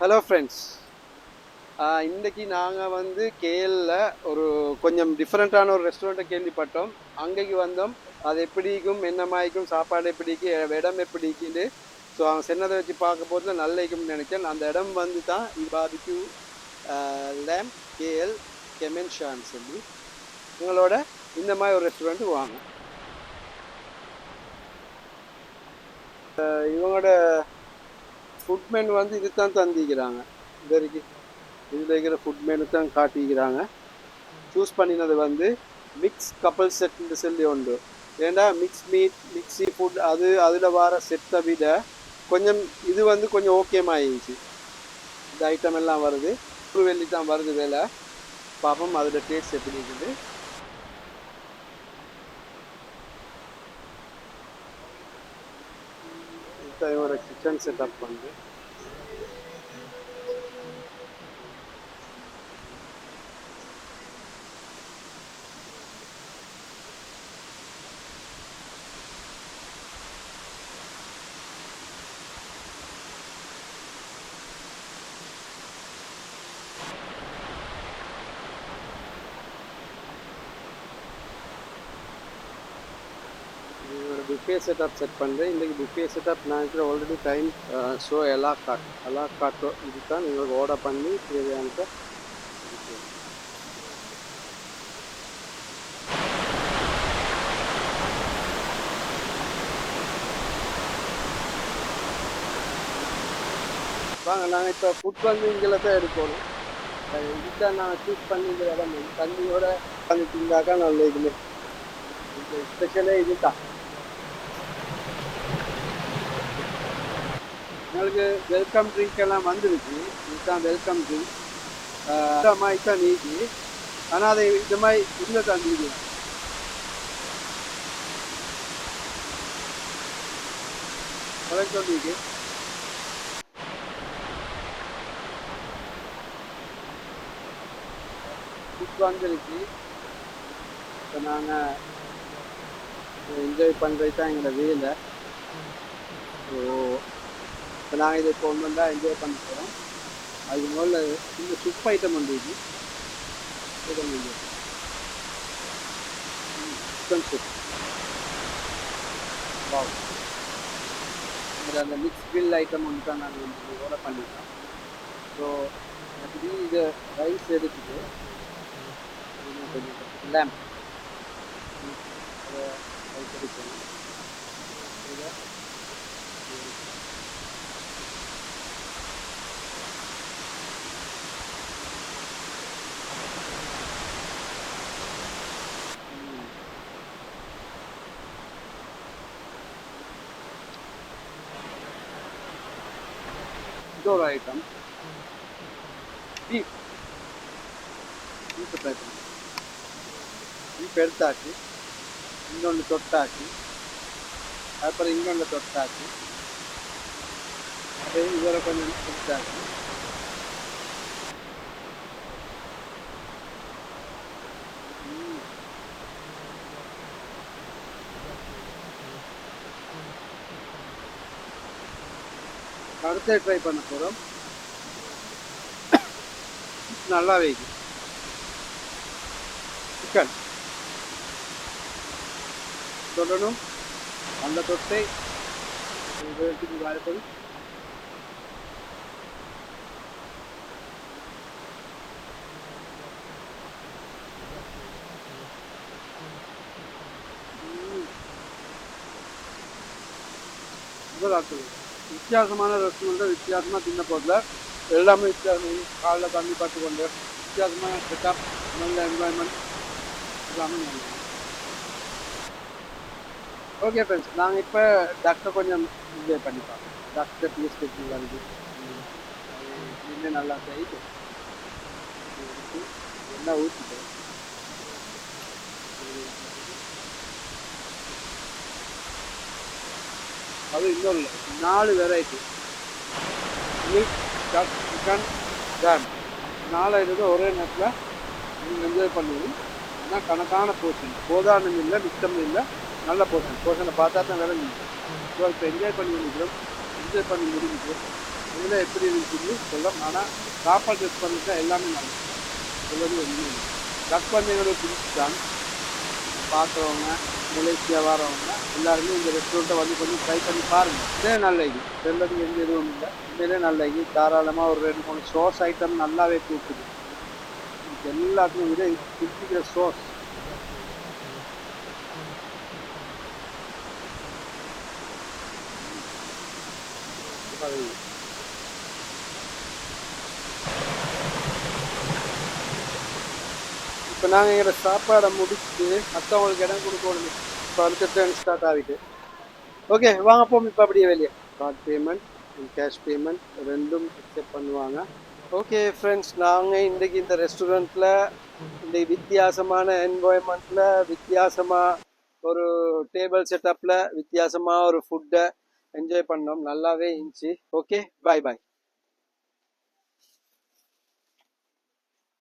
Hello friends இன்றைக்கி நாங்கள் வந்து கேஎல்ல ஒரு கொஞ்சம் டிஃப்ரெண்ட்டான ஒரு ரெஸ்டாரண்ட்டை கேள்விப்பட்டோம். அங்கேக்கு வந்தோம். அது எப்படிக்கும் என்ன மாதிரிக்கும் சாப்பாடு எப்படிக்கு இடம் எப்படிக்குன்னு ஸோ அவங்க சின்னதை வச்சு பார்க்க போது நல்ல இருக்கும்னு நினைக்கிறேன். அந்த இடம் வந்து தான் இபாபிக்யூ லேம் கேஎல் கெமென்ஷான்னு சொல்லி உங்களோட இந்த மாதிரி ஒரு ரெஸ்டாரண்ட்டு வாங்க. இவங்களோட ஃபுட் மெனு வந்து இது தான் தந்திக்கிறாங்க இது வரைக்கும் இதில் இருக்கிற ஃபுட் மெனு தான் காட்டிக்கிறாங்க சூஸ் பண்ணினது வந்து மிக்ஸ் கப்பல் செட்னு சொல்லி உண்டு. ஏன்னா மிக்ஸ் மீட் மிக்ஸி ஃபுட் அது அதில் வர செட்டை விட கொஞ்சம் இது வந்து கொஞ்சம் ஓகேமாயிருச்சு இந்த ஐட்டம் எல்லாம் வருது. ஒரு வெள்ளி தான் வருது வேலை. பார்ப்போம் அதோட டேஸ்ட் எப்படி இருக்குது? இதுதான் இவரோட கிச்சன் செட்டப் வந்து புஃபே செட்டப் செட் பண்ணுறேன் இன்றைக்கி புஃபே செட்டப் நான் இருக்கிற ஆல்ரெடி டைம் ஷோ எல்லா காட் எல்லா காட்டோ இது தான் உங்களுக்கு ஆர்டர் பண்ணி தேவையானதை வாங்க நாங்கள் இப்போ ஃபுட் வந்து இங்கே தான் எடுக்கணும் அது இதுதான் நாங்கள் சூஸ் பண்ணி இந்த இடம் வந்து தண்ணியோட வந்துட்டிங்கனாக்கா நல்ல இதுல இந்த ஸ்பெஷலே இதுதான். எங்களுக்கு வெல்கம் ட்ரிங்க் எல்லாம் வந்துருச்சு இதுதான் வெல்கம் ட்ரிங்க் இந்த மாதிரி தான் நீக்கி ஆனால் அதை இந்த மாதிரி இல்லை தான் நீக்கி வணக்கம் நீக்கி ஃபுட் வந்துருச்சு இப்போ நாங்கள் என்ஜாய் பண்ணுறது தான் எங்களோட வேலை. ஸோ இப்போ நாங்கள் இதை கொண்டு வந்தால் என்ஜாய் பண்ண போகிறோம் அதுக்கு முதல்ல இந்த சுப் ஐட்டம் வந்துருக்கு சிக்கன் சிக்கன் சுப் வாவ் அந்த மிக்ஸ் பில் ஐட்டம் ஒன்று தான் நாங்கள் வந்து ஓட பண்ணிட்டோம் ஸோ அப்படி இது ரைஸ் எடுத்துட்டு கொஞ்சம் லேம்ப் அதை ரைஸ் எடுக்கணும் இதை இது ஒரு ஐட்டம் பீஃப் பீஃப் ட்ரை பண்ணி பீஃப் எடுத்தாச்சு இன்னொன்று தொட்டாச்சு அப்புறம் இன்னொன்று தொட்டாச்சு அதே இவரை கொஞ்சம் எடுத்தாச்சு அடுத்து ட்ரை பண்ண போகிறோம் நல்லா வைக்கும் சிக்கன். தொடணும். அந்த தொட்டை. உபயோகத்துக்கு வாய்ப்பது Gracias. வித்தியாசமான ரெஸ்டாரண்ட்டை வித்தியாசமாக தின்ன போதில் எல்லாமே வித்தியாசம் காலைல தண்ணி பார்த்து கொண்டு வித்தியாசமான செட்டப் நல்ல என்வாயன்மெண்ட் எல்லாமே நல்லா ஓகே ஃப்ரெண்ட்ஸ் நாங்கள் இப்போ டாக்டர் கொஞ்சம் என்ஜாய் பண்ணி பார்ப்போம் டாக்டர் பீஸ் வருது இன்னும் நல்லா செய்து என்ன எண்ணெய் அது இன்னொரு நாலு வெரைட்டி மில்க் டக் சிக்கன் டேம் நாலு இது ஒரே நேரத்தில் நீங்கள் என்ஜாய் பண்ணுவீங்க. ஆனால் கணக்கான போர்ஷன் போதானம் இல்லை மிச்சம் இல்லை நல்ல போர்ஷன் போர்ஷனை பார்த்தா தான் விளங்குது ஸோ இப்போ என்ஜாய் பண்ணி முடிக்கிறோம். என்ஜாய் பண்ணி முடிஞ்சிக்கிறோம் இதில் எப்படி இருந்துச்சுன்னு சொல்ல ஆனால் சாப்பாடு செக் பண்ணிட்டா எல்லாமே நல்லா சொல்லுறது ஒன்றுமே கட் பண்ணி பிடிச்சி தான். பார்க்குறவங்க மலேசியா வரவங்க எல்லாருமே இந்த ரெஸ்டாரண்ட்டை வந்து கொஞ்சம் ட்ரை பண்ணி பாருங்கள் இதே நல்ல இது. சொல்றதுக்கு எந்த எதுவும் இல்லை. உண்மையிலே நல்ல இது. தாராளமாக ஒரு ரெண்டு மூணு சோஸ் ஐட்டம் நல்லாவே கூப்பிடுது எல்லாத்துக்கும் விட இது பிடிக்கிற சோஸ் இப்போ நாங்கள் எங்களோட சாப்பாடை முடிச்சுட்டு மற்றவங்களுக்கு இடம் கொடுக்கணும் இப்போ அடுத்த ட்ரெயின் ஸ்டார்ட் ஆகிட்டு ஓகே வாங்க போம் இப்போ அப்படியே வெளியே. கார்ட் பேமெண்ட் கேஷ் பேமெண்ட் ரெண்டும் அக்செப்ட் பண்ணுவாங்க. ஓகே ஃப்ரெண்ட்ஸ் நாங்கள் இன்றைக்கி இந்த ரெஸ்டாரண்ட்டில் இந்த வித்தியாசமான என்வாயன்மெண்ட்டில் வித்தியாசமாக ஒரு டேபிள் செட்டப்பில் வித்தியாசமாக ஒரு ஃபுட்டை என்ஜாய் பண்ணோம். நல்லாவே இருந்துச்சு. ஓகே பாய் பாய்